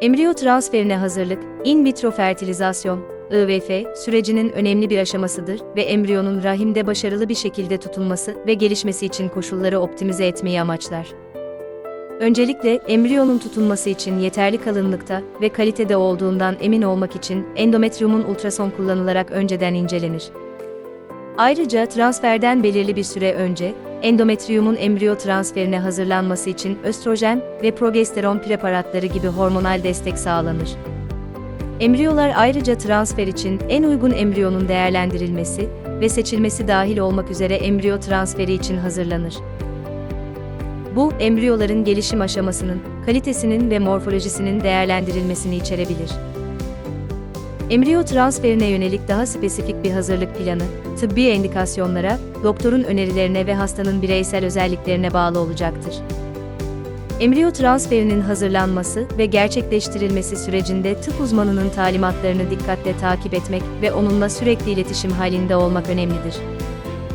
Embriyo transferine hazırlık, in vitro fertilizasyon, IVF, sürecinin önemli bir aşamasıdır ve embriyonun rahimde başarılı bir şekilde tutulması ve gelişmesi için koşulları optimize etmeyi amaçlar. Öncelikle embriyonun tutulması için yeterli kalınlıkta ve kalitede olduğundan emin olmak için endometriyumun ultrason kullanılarak önceden incelenir. Ayrıca transferden belirli bir süre önce, endometriyumun embriyo transferine hazırlanması için östrojen ve progesteron preparatları gibi hormonal destek sağlanır. Embriyolar ayrıca transfer için en uygun embriyonun değerlendirilmesi ve seçilmesi dahil olmak üzere embriyo transferi için hazırlanır. Bu, embriyoların gelişim aşamasının, kalitesinin ve morfolojisinin değerlendirilmesini içerebilir. Embriyo transferine yönelik daha spesifik bir hazırlık planı, tıbbi endikasyonlara, doktorun önerilerine ve hastanın bireysel özelliklerine bağlı olacaktır. Embriyo transferinin hazırlanması ve gerçekleştirilmesi sürecinde tıp uzmanının talimatlarını dikkatle takip etmek ve onunla sürekli iletişim halinde olmak önemlidir.